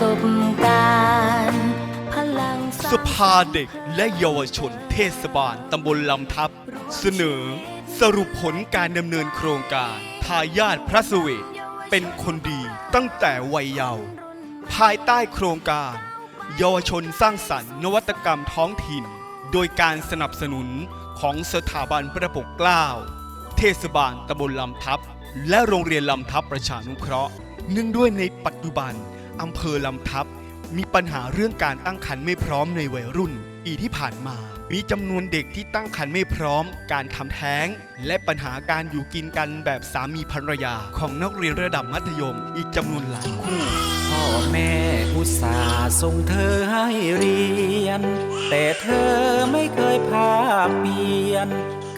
สบการณ์พลังสภาเด็กและเยาวชนเทศบาลตำบลลำทับ เสนอ สรุปผลการดำเนินโครงการทายาทพระสเวทเป็นคนดีตั้งแต่วัยเยาว์ภายใต้โครงการ เยาวชนสร้างสรรค์นวัตกรรมท้องถิ่น โดยการสนับสนุนของสถาบันพระปกเกล้า เทศบาลตำบลลำทับ และโรงเรียนลำทับประชานุเคราะห์ เนื่องด้วยในปัจจุบัน อำเภอลำทับ มีปัญหาเรื่องการตั้งครรภ์ไม่พร้อมในวัยรุ่น ปีที่ผ่านมา มีจำนวนเด็กที่ตั้งครรภ์ไม่พร้อม การทำแท้ง และปัญหาการอยู่กินกันแบบสามีภรรยาของนักเรียนระดับมัธยม อีกจำนวนหลายคู่พ่อแม่อุตส่าห์ส่งเธอให้เรียน แต่เธอไม่เคยพาเปลี่ยน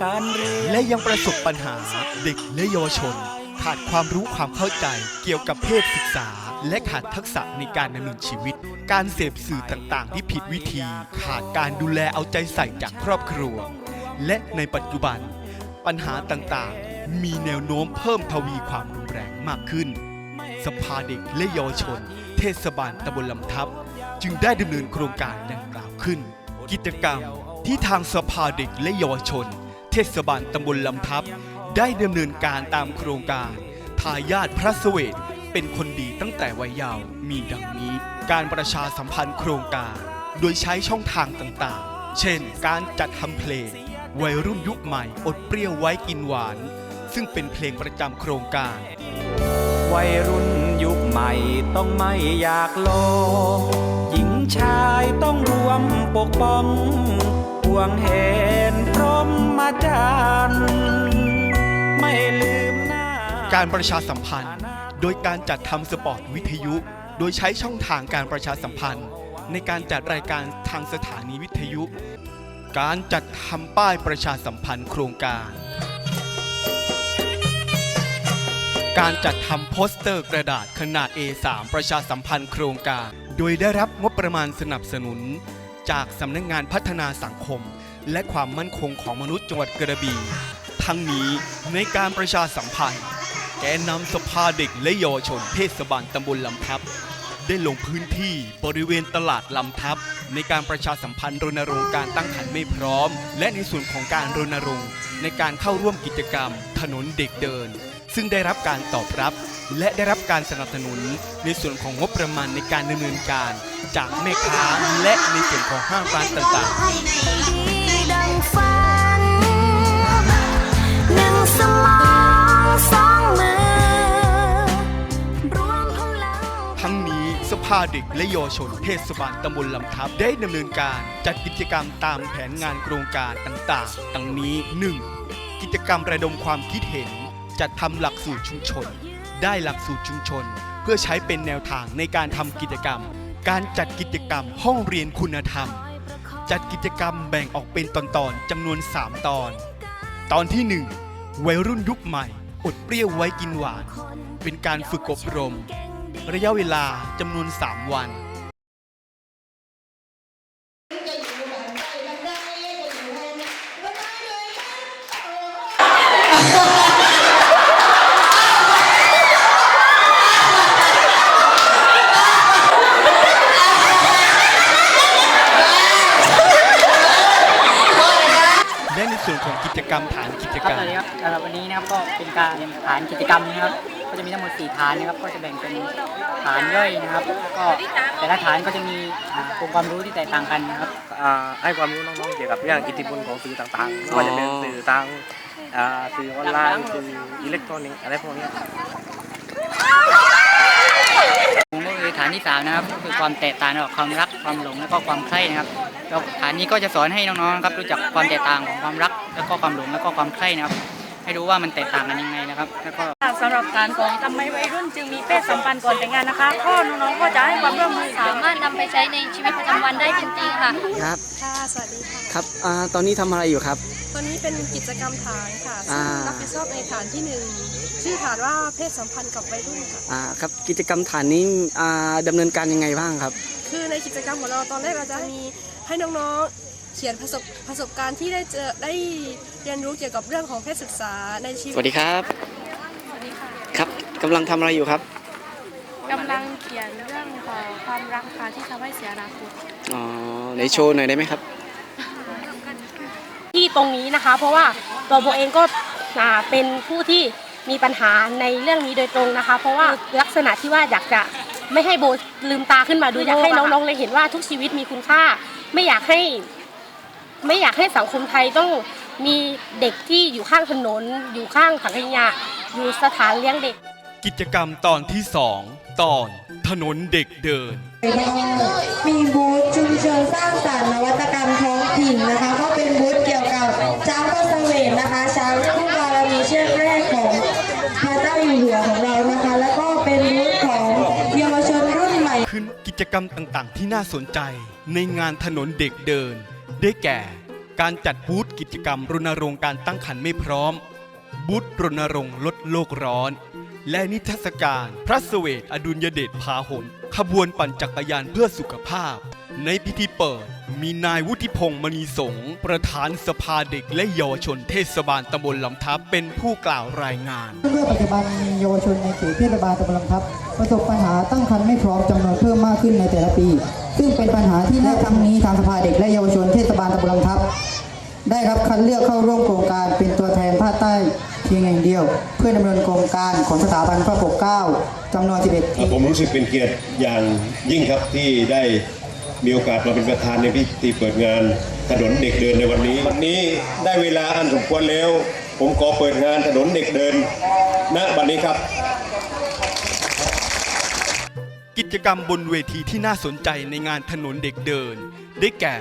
การเรียนและยังประสบปัญหาเด็กและเยาวชน ขาดความรู้ความเข้าใจเกี่ยวกับเพศศึกษา และขาดทักษะในการดำเนินชีวิต การเสพสื่อต่างๆ ที่ผิดวิธี ขาดการดูแลเอาใจใส่จากครอบครัว และในปัจจุบัน ปัญหาต่างๆ มีแนวโน้มเพิ่มทวีความรุนแรงมากขึ้น สภาเด็กและเยาวชน เทศบาลตำบลลำทับ จึงได้ดำเนินโครงการดังกล่าวขึ้น กิจกรรมที่ทางสภาเด็กและเยาวชน เทศบาลตำบลลำทับ ได้ดำเนินการตามโครงการทายาทพระสเสวท เป็นคนดีตั้งแต่วัยเยาว์มีดังนี้ การประชาสัมพันธ์โครงการ โดยใช้ช่องทางต่างๆ เช่น การจัดทำเพลง วัยรุ่นยุคใหม่อดเปรี้ยวไว้กินหวาน ซึ่งเป็นเพลงประจำโครงการ วัยรุ่นยุคใหม่ต้องไม่อยากลองหญิงชายต้องรวมปกป้องห่วงเห็นพรหมจรรย์ไม่ลืมหน้า การประชาสัมพันธ์ โดยการจัดทำสปอร์ตวิทยุ โดยใช้ช่องทางการประชาสัมพันธ์ ในการจัดรายการทางสถานีวิทยุ การจัดทำป้ายประชาสัมพันธ์โครงการ การจัดทำโปสเตอร์กระดาษขนาด A3 ประชาสัมพันธ์โครงการ โดยได้รับงบประมาณสนับสนุน จากสำนักงงานพัฒนาสังคม และความมั่นคงของมนุษย์จังหวัดกระบี่ทั้งนี้ในการประชาสัมพันธ์ แกนนำสภาเด็กและเยาวชนเทศบาลตำบลลำทับ ได้ลงพื้นที่บริเวณตลาดลำทับ ในการประชาสัมพันธ์รณรงค์การตั้งครรภ์ไม่พร้อม และในส่วนของการรณรงค์ ในการเข้าร่วมกิจกรรม ถนนเด็กเดิน ซึ่งได้รับการตอบรับ และได้รับการสนับสนุน ในส่วนของงบประมาณในการดำเนินการ จากแม่ค้าและในส่วนของห้างร้านต่างๆาเด็กและเยาวชนเทศบาลตำบลลำทับได้ดำเนินการจัดกิจกรรมตามแผนงานโครงการต่างๆดังนี้ 1. กิจกรรมระดมความคิดเห็น จัดทำหลักสูตรชุมชน ได้หลักสูตรชุมชน เพื่อใช้เป็นแนวทางในการทำกิจกรรม การจัดกิจกรรมห้องเรียนคุณธรรม จัดกิจกรรมแบ่งออกเป็นตอนๆจำนวน 3 ตอน ตอนที่ 1 วัยรุ่นยุคใหม่ อดเปรี้ยวไว้กินหวาน เป็นการฝึกอบรม ระยะเวลาจำนวน 3 วันและในส่วนของกิจกรรมฐานกิจกรรมสวัสดีครับสำหรับวันนี้นะครับก็เป็นการฐานกิจกรรมนะครับ ก็จะมีทั้งหมด4ฐานนะครับ ก็จะแบ่งเป็นฐานย่อยนะครับ ก็แต่ละฐานก็จะมีอ่าองค์ความรู้ที่แตกต่างกันนะครับอ่าให้ความรู้น้องๆเกี่ยวกับเรื่องอิทธิพลของสื่อต่างๆไม่ว่าจะเป็นสื่อทางอ่าสื่อออนไลน์สื่ออิเล็กทรอนิกส์อะไรพวกเนี้ยก็คือฐานที่สามนะครับก็คือความแตกต่างระหว่างความรักความหลงและก็ความใคร่นะครับแล้วฐานนี้ก็จะสอนให้น้องๆนะครับรู้จักความแตกต่างของความรัก แล้วก็ความหลงแล้วก็ความใคร่นะครับ ให้รู้ว่ามันแตกต่างกันยังไงนะครับแล้วก็สำหรับการของทำไมวัยรุ่นจึงมีเพศสัมพันธ์ก่อนแต่งงานนะคะก็น้องๆก็จะให้ความร่วมมือสามารถนำไปใช้ในชีวิตประจำวันได้จริงๆค่ะครับค่ะสวัสดีค่ะครับอ่าตอนนี้ทำอะไรอยู่ครับ ตอนนี้เป็นกิจกรรมฐานค่ะอ่าซึ่งรับผิดชอบในฐานที่หนึ่งชื่อฐานว่าเพศสัมพันธ์กับวัยรุ่นค่ะอ่าครับกิจกรรมฐานนี้อ่าดำเนินการยังไงบ้างครับ คือในกิจกรรมของเราตอนแรกเราจะมีให้น้องๆ เขียนประสบประสบการณ์ที่ได้เจอได้เรียนรู้เกี่ยวกับเรื่องของเพศศึกษาในชีวิตสวัสดีครับ ครับกำลังทำอะไรอยู่ครับขียนเรื่องเอ่อความรักค่ะที่ทำให้เสียอนาคตอ๋อในโชว์หน่อยได้ไหมครับ ที่ตรงนี้นะคะ เพราะว่าตัวโบเองก็อ่าเป็นผู้ที่มีปัญหาในเรื่องนี้โดยตรงนะคะ เพราะว่าลักษณะที่ว่าอยากจะไม่ให้โบลืมตาขึ้นมาดูอยากให้น้องๆเลยเห็นว่าทุกชีวิตมีคุณค่า ไม่อยากให้ ไม่อยากให้สังคมไทยต้องมีเด็กที่อยู่ข้างถนน อยู่ข้างถังขยะอยู่สถานเลี้ยงเด็ก กิจกรรมตอนที่สองตอนถนนเด็กเดิน มีบูธชุมชนสร้างสรรค์นวัตกรรมท้องถิ่นนะคะ ก็เป็นบูธเกี่ยวกับช้างก็เสเวตนะคะช้างคู่บารมีเชือกแรกของพระเจ้าอยู่หัวของเรานะคะ แล้วก็เป็นบูธของเยาวชนรุ่นใหม่ ขึ้นกิจกรรมต่างๆ ที่น่าสนใจในงานถนนเด็กเดิน ได้แก่ การจัดบูธกิจกรรมรณรงค์การตั้งครรภ์ไม่พร้อม บูธรณรงค์ลดโลกร้อน และนิทรรศการพระเสวตอดุลยเดชพาหนขบวนปั่นจักรยานเพื่อสุขภาพ ในพิธีเปิด มีนายวุฒิพงษ์มณีสงประธานสภาเด็กและเยาวชนเทศบาลตำบลลำทับเป็นผู้กล่าวรายงานเมื่อปัจจุบันเยาวชนในเขตเทศบาลตำบลลำทับ ประสบปัญหาตั้งครรภ์ไม่พร้อมจำนวนเพิ่มมากขึ้นในแต่ละปี ซึ่งเป็นปัญหาที่น่าทำนี้ทางสภาเด็กและเยาวชนเทศบาลตำบลลำทับ ได้รับคัดเลือกเข้าร่วมโครงการเป็นตัวแทนภาคใต้เพียงอย่างเดียว เพื่อดำเนินโครงการของสถาบันพระปกเกล้าจำนวน11ผมรู้สึกเป็นเกียรติอย่างยิ่งครับที่ได้มีโอกาสมาเป็นประธานในพิธีเปิดงานถนนเด็กเดินในวันนี้ วันนี้ได้เวลาอันสมควรแล้ว ผมขอเปิดงานถนนเด็กเดินณบัดนี้ครับ กิจกรรมบนเวทีที่น่าสนใจในงานถนนเด็กเดิน ได้แก่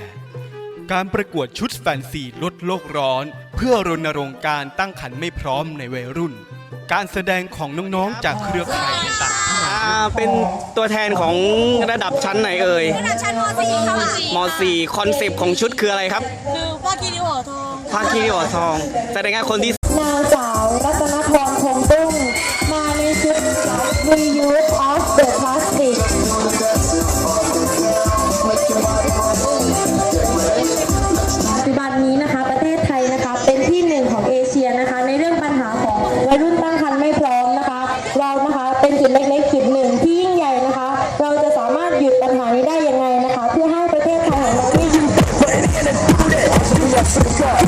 การประกวดชุดแฟนซีลดโลกร้อน เพื่อรณรงค์การตั้งครรภ์ไม่พร้อมในวัยรุ่น การแสดงของน้องๆจากเครือข่ายต่างๆที่มาอ่าเป็นตัวแทนของระดับชั้นไหนเอ่ยระดับชั้นม .4 ค่ะม .4 คอนเซปต์ของชุดคืออะไรครับ คือป้ากีนิวหัวทองภาคีริวทอง แสดงว่าคนที่ ตั้ง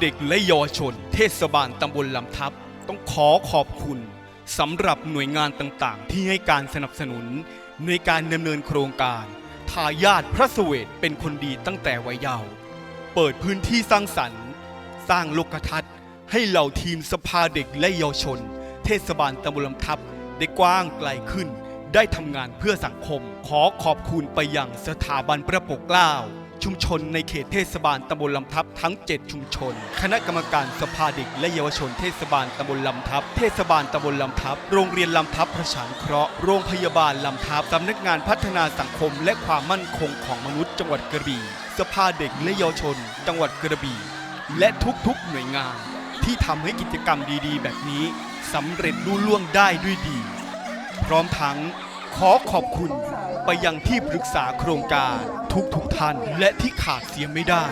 เด็กและเยาวชน เทศบาลตำบลลำทับ ต้องขอขอบคุณสำหรับหน่วยงานต่างๆ ที่ให้การสนับสนุน ในการดำเนินโครงการ ทายาทพระเสวตเป็นคนดีตั้งแต่วัยเยาว์เปิดพื้นที่สร้างสรรค์ สร้างโลกทัศน์ ให้เหล่าทีมสภาเด็กและเยาวชน เทศบาลตำบลลำทับได้กว้างไกลขึ้น ได้ทำงานเพื่อสังคม ขอขอบคุณไปยังสถาบันพระปกเกล้า ชุมชนในเขตเทศบาลตำบลลำทับทั้ง 7 ชุมชน คณะกรรมการสภาเด็กและเยาวชนเทศบาลตำบลลำทับ เทศบาลตำบลลำทับ โรงเรียนลำทับประชานเคราะห์ โรงพยาบาลลำทับสำนักงานพัฒนาสังคมและความมั่นคงของมนุษย์จังหวัดกระบี่ สภาเด็กและเยาวชน จังหวัดกระบี่ และทุกๆหน่วยงาน ที่ทำให้กิจกรรมดีๆ แบบนี้สำเร็จลุล่วงได้ด้วยดี พร้อมทั้ง ขอขอบคุณไปยังที่ปรึกษาโครงการทุกทุกท่านและที่ขาดเสียไม่ได้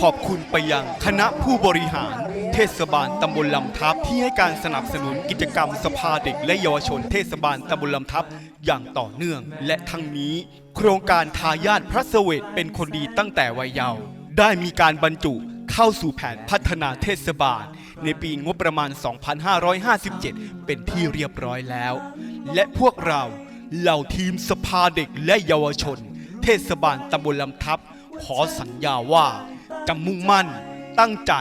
ขอบคุณไปยังคณะผู้บริหาร เทศบาลตำบลลำทับที่ให้การสนับสนุนกิจกรรมสภาเด็กและเยาวชนเทศบาลตำบลลำทับอย่างต่อเนื่อง และทั้งนี้ โครงการทายาทพระเสวตเป็นคนดีตั้งแต่วัยเยาว์ได้มีการบรรจุเข้าสู่แผนพัฒนาเทศบาล ในปีงบประมาณ 2557 เป็นที่เรียบร้อยแล้ว และพวกเรา เหล่าทีมสภาเด็กและเยาวชน เทศบาลตำบลลำทับ ขอสัญญาว่าจะมุ่งมั่น ตั้งใจ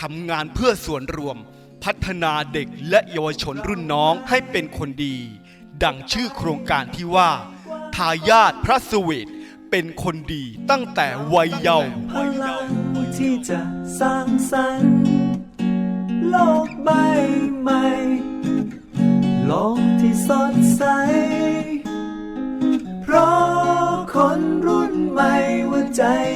ทำงานเพื่อส่วนรวม พัฒนาเด็กและเยาวชนรุ่นน้องให้เป็นคนดี ดังชื่อโครงการที่ว่า ทายาทพระสเวทเป็นคนดีตั้งแต่วัยเยาว์พลังที่จะสร้างสรรค์โลกใบใหม่ ใหม่ว่าใจ